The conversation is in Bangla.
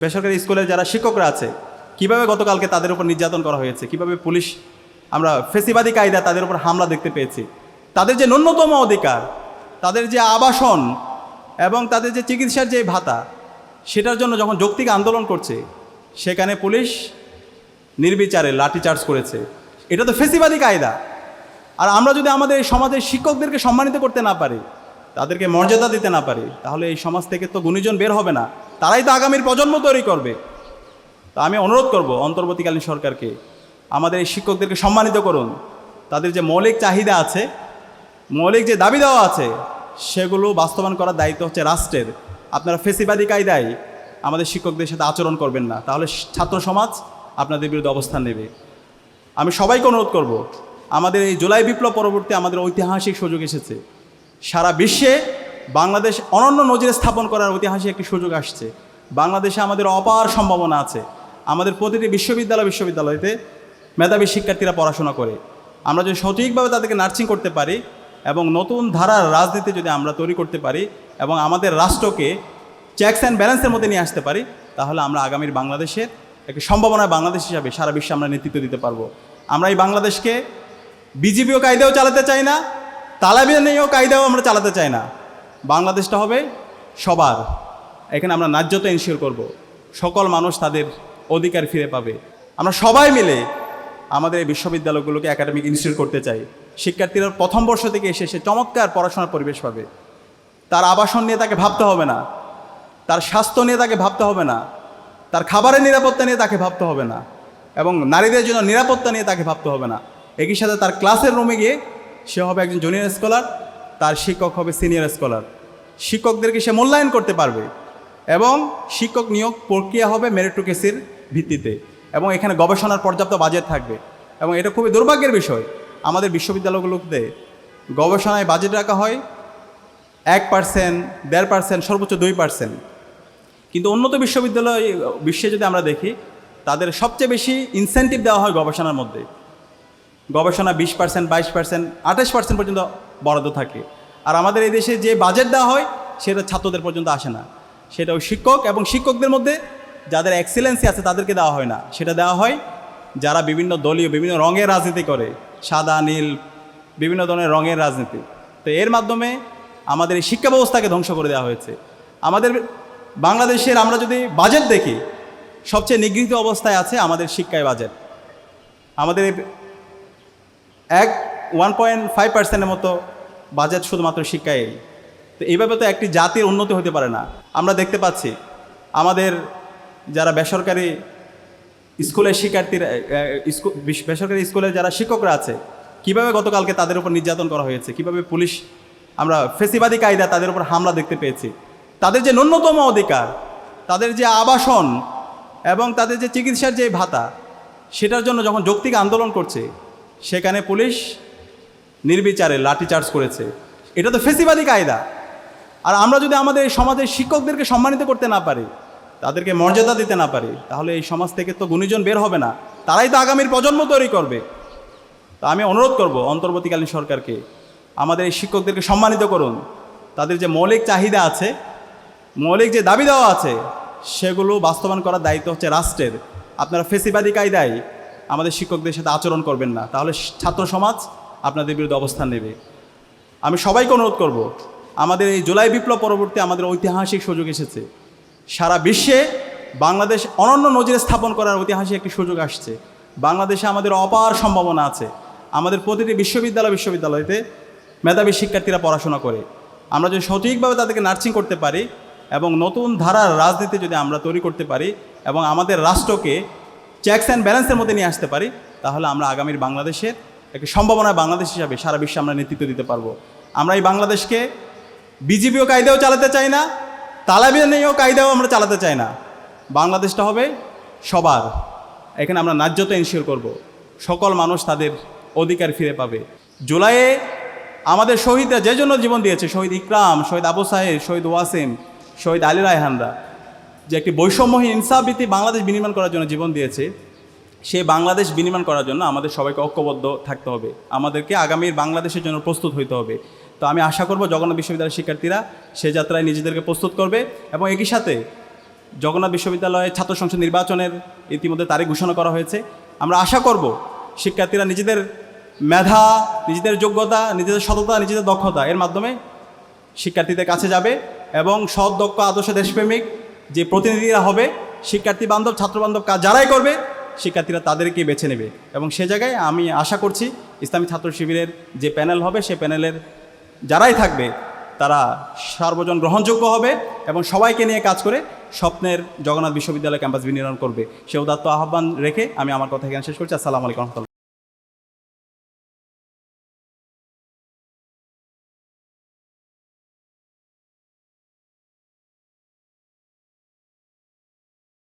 বেসরকারি স্কুলের যারা শিক্ষকরা আছে, কীভাবে গতকালকে তাদের উপর নির্যাতন করা হয়েছে, কীভাবে পুলিশ, আমরা ফেসিবাদী কায়দা তাদের উপর হামলা দেখতে পেয়েছি, তাদের যে ন্যূনতম অধিকার, তাদের যে আবাসন এবং তাদের যে চিকিৎসার যে ভাতা, সেটার জন্য যখন যৌক্তিক আন্দোলন করছে, সেখানে পুলিশ নির্বিচারে লাঠিচার্জ করেছে। এটা তো ফেসিবাদী কায়দা। আর আমরা যদি আমাদের এই সমাজের শিক্ষকদেরকে সম্মানিত করতে না পারি, তাদেরকে মর্যাদা দিতে না পারি, তাহলে এই সমাজ থেকে তো গুণীজন বের হবে না। তারাই তো আগামীর প্রজন্ম তৈরি করবে। তা আমি অনুরোধ করব অন্তর্বর্তীকালীন সরকারকে, আমাদের এই শিক্ষকদেরকে সম্মানিত করুন। তাদের যে মৌলিক চাহিদা আছে, মৌলিক যে দাবি দেওয়া আছে, সেগুলো বাস্তবায়ন করার দায়িত্ব হচ্ছে রাষ্ট্রের। আপনারা ফেসিবাদী কায়দায় আমাদের শিক্ষকদের সাথে আচরণ করবেন না। তাহলে ছাত্র সমাজ আপনাদের বিরুদ্ধে অবস্থান নেবে। আমি সবাইকে অনুরোধ করব, আমাদের এই জুলাই বিপ্লব পরবর্তী আমাদের ঐতিহাসিক সুযোগ এসেছে। সারা বিশ্বে বাংলাদেশ অনন্য নজির স্থাপন করার ঐতিহাসিক একটি সুযোগ আসছে। বাংলাদেশে আমাদের অপার সম্ভাবনা আছে। আমাদের প্রতিটি বিশ্ববিদ্যালয় বিশ্ববিদ্যালয়তে মেধাবী শিক্ষার্থীরা পড়াশোনা করে। আমরা যদি সঠিকভাবে তাদেরকে নার্সিং করতে পারি এবং নতুন ধারার রাজনীতি যদি আমরা তৈরি করতে পারি এবং আমাদের রাষ্ট্রকে চেকস অ্যান্ড ব্যালেন্সের মধ্যে নিয়ে আসতে পারি, তাহলে আমরা আগামীর বাংলাদেশের একটি সম্ভাবনা বাংলাদেশ হিসাবে সারা বিশ্বে আমরা নেতৃত্ব দিতে পারব। আমরা এই বাংলাদেশকে বিজিপিও কায়দাও চালাতে চাই না তালাবিয়ানিও কায়দাও আমরা চালাতে চাই না। বাংলাদেশটা হবে সবার। এখানে আমরা ন্যায্যতা ইনশিওর করব। সকল মানুষ তাদের অধিকার ফিরে পাবে। আমরা সবাই মিলে আমাদের এই বিশ্ববিদ্যালয়গুলোকে একাডেমিক ইনস্টিটিউট করতে চাই। শিক্ষার্থীরা প্রথম বর্ষ থেকে এসে সে চমৎকার পড়াশোনার পরিবেশ পাবে। তার আবাসন নিয়ে তাকে ভাবতে হবে না। তার স্বাস্থ্য নিয়ে তাকে ভাবতে হবে না। তার খাবারের নিরাপত্তা নিয়ে তাকে ভাবতে হবে না। এবং নারীদের জন্য নিরাপত্তা নিয়ে তাকে ভাবতে হবে না। একই সাথে তার ক্লাসের রুমে গিয়ে সে হবে একজন জুনিয়র স্কলার তার শিক্ষক হবে সিনিয়র স্কলার। শিক্ষকদেরকে সে মূল্যায়ন করতে পারবে এবং শিক্ষক নিয়োগ প্রক্রিয়া হবে মেরিটোকেসির ভিত্তিতে এবং এখানে গবেষণার পর্যাপ্ত বাজেট থাকবে এবং এটা খুবই দুর্ভাগ্যের বিষয়। আমাদের বিশ্ববিদ্যালয়গুলোতে গবেষণায় বাজেট রাখা হয় এক পার্সেন্ট দেড় পার্সেন্ট সর্বোচ্চ দুই পার্সেন্ট কিন্তু উন্নত বিশ্ববিদ্যালয় বিশ্বে যদি আমরা দেখি, তাদের সবচেয়ে বেশি ইনসেন্টিভ দেওয়া হয় গবেষণার মধ্যে। গবেষণা বিশ পার্সেন্ট বাইশ পার্সেন্ট আঠাশ পার্সেন্ট পর্যন্ত বরাদ্দ থাকে। আর আমাদের এই দেশে যে বাজেট দেওয়া হয়, সেটা ছাত্রদের পর্যন্ত আসে না। সেটা ওই শিক্ষক এবং শিক্ষকদের মধ্যে যাদের এক্সেলেন্সি আছে, তাদেরকে দেওয়া হয় না। সেটা দেওয়া হয় যারা বিভিন্ন দলীয়, বিভিন্ন রঙের রাজনীতি করে। সাদা, নীল, বিভিন্ন ধরনের রঙের রাজনীতি। তো এর মাধ্যমে আমাদের এই শিক্ষা ব্যবস্থাকে ধ্বংস করে দেওয়া হয়েছে। আমাদের বাংলাদেশের আমরা যদি বাজেট দেখি, সবচেয়ে নিগৃহীত অবস্থায় আছে আমাদের শিক্ষায় বাজেট আমাদের এক ওয়ান পয়েন্ট ফাইভ পার্সেন্টের মতো বাজেট শুধুমাত্র শিক্ষায়। তো এইভাবে তো একটি জাতির উন্নতি হতে পারে না। আমরা দেখতে পাচ্ছি, আমাদের যারা বেসরকারি স্কুলের শিক্ষার্থীরা স্কুল বেসরকারি স্কুলের যারা শিক্ষকরা আছে, কীভাবে গতকালকে তাদের উপর নির্যাতন করা হয়েছে? কীভাবে পুলিশ, আমরা ফেসিবাদী কায়দা তাদের উপর হামলা দেখতে পেয়েছি? তাদের যে ন্যূনতম অধিকার, তাদের যে আবাসন এবং তাদের যে চিকিৎসার যে ভাতা, সেটার জন্য যখন যৌক্তিক আন্দোলন করছে সেখানে পুলিশ নির্বিচারে লাঠিচার্জ করেছে। এটা তো ফেসিবাদী কায়দা। আর আমরা যদি আমাদের সমাজের শিক্ষকদেরকে সম্মানিত করতে না পারি, তাদেরকে মর্যাদা দিতে না পারি, তাহলে এই সমাজ থেকে তো গুণীজন বের হবে না। তারাই তো আগামীর প্রজন্ম তৈরি করবে। তা আমি অনুরোধ করব অন্তর্বর্তীকালীন সরকারকে, আমাদের এই শিক্ষকদেরকে সম্মানিত করুন। তাদের যে মৌলিক চাহিদা আছে, মৌলিক যে দাবি দেওয়া আছে, সেগুলো বাস্তবায়ন করার দায়িত্ব হচ্ছে রাষ্ট্রের। আপনারা ফেসিবাদী কায়দায় আমাদের শিক্ষকদের সাথে আচরণ করবেন না। তাহলে ছাত্র সমাজ আপনাদের বিরুদ্ধে অবস্থান নেবে। আমি সবাইকে অনুরোধ করব, আমাদের এই জুলাই বিপ্লব পরবর্তী আমাদের ঐতিহাসিক সুযোগ এসেছে। সারা বিশ্বে বাংলাদেশ অনন্য নজির স্থাপন করার ঐতিহাসিক একটি সুযোগ আসছে। বাংলাদেশে আমাদের অপার সম্ভাবনা আছে। আমাদের প্রতিটি বিশ্ববিদ্যালয় বিশ্ববিদ্যালয়তে মেধাবী শিক্ষার্থীরা পড়াশোনা করে। আমরা যদি সঠিকভাবে তাদেরকে নার্সিং করতে পারি এবং নতুন ধারার রাজনীতি যদি আমরা তৈরি করতে পারি এবং আমাদের রাষ্ট্রকে চেকস অ্যান্ড ব্যালেন্সের মধ্যে নিয়ে আসতে পারি, তাহলে আমরা আগামীর বাংলাদেশের একটি সম্ভাবনা বাংলাদেশ হিসাবে সারা বিশ্বে আমরা নেতৃত্ব দিতে পারব। আমরা এই বাংলাদেশকে বিজেপিও কায়দাও চালাতে চাই না তালাবিয়ানিও কায়দাও আমরা চালাতে চাই না। বাংলাদেশটা হবে সবার। এখানে আমরা ন্যায্যতা ইনশিওর করব। সকল মানুষ তাদের অধিকার ফিরে পাবে। জুলাইয়ে আমাদের শহীদরা যে জন্য জীবন দিয়েছে, শহীদ ইকরাম, শহীদ আবু সাহেব, শহীদ ওয়াসিম, শহীদ আলী রায়হানরা যে একটি বৈষম্যহীন ইনসাফভিত্তিক বাংলাদেশ বিনির্মাণ করার জন্য জীবন দিয়েছে, সে বাংলাদেশ বিনির্মাণ করার জন্য আমাদের সবাইকে ঐক্যবদ্ধ থাকতে হবে। আমাদেরকে আগামীর বাংলাদেশের জন্য প্রস্তুত হইতে হবে। তো আমি আশা করব জগন্নাথ বিশ্ববিদ্যালয়ের শিক্ষার্থীরা সে যাত্রায় নিজেদেরকে প্রস্তুত করবে এবং একই সাথে জগন্নাথ বিশ্ববিদ্যালয়ে ছাত্র সংসদ নির্বাচনের ইতিমধ্যে তারিখ ঘোষণা করা হয়েছে। আমরা আশা করব শিক্ষার্থীরা নিজেদের মেধা, নিজেদের যোগ্যতা, নিজেদের সততা, নিজেদের দক্ষতা এর মাধ্যমে শিক্ষার্থীদের কাছে যাবে এবং সৎ, দক্ষ, আদর্শ, দেশপ্রেমিক যে প্রতিনিধিরা হবে, শিক্ষার্থী বান্ধব, ছাত্র বান্ধব কাজ যারাই করবে, শিক্ষার্থীরা তাদেরকেই বেছে নেবে। এবং সে জায়গায় আমি আশা করছি ইসলামী ছাত্র শিবিরের যে প্যানেল হবে, সে প্যানেলের যারাই থাকবে, তারা সর্বজন গ্রহণযোগ্য হবে এবং সবাইকে নিয়ে কাজ করে স্বপ্নের জগন্নাথ বিশ্ববিদ্যালয় ক্যাম্পাস বিনির্মাণ করবে। সে উদাত্ত আহ্বান রেখে আমি আমার কথা এখানে শেষ করছি। আসসালামু আলাইকুম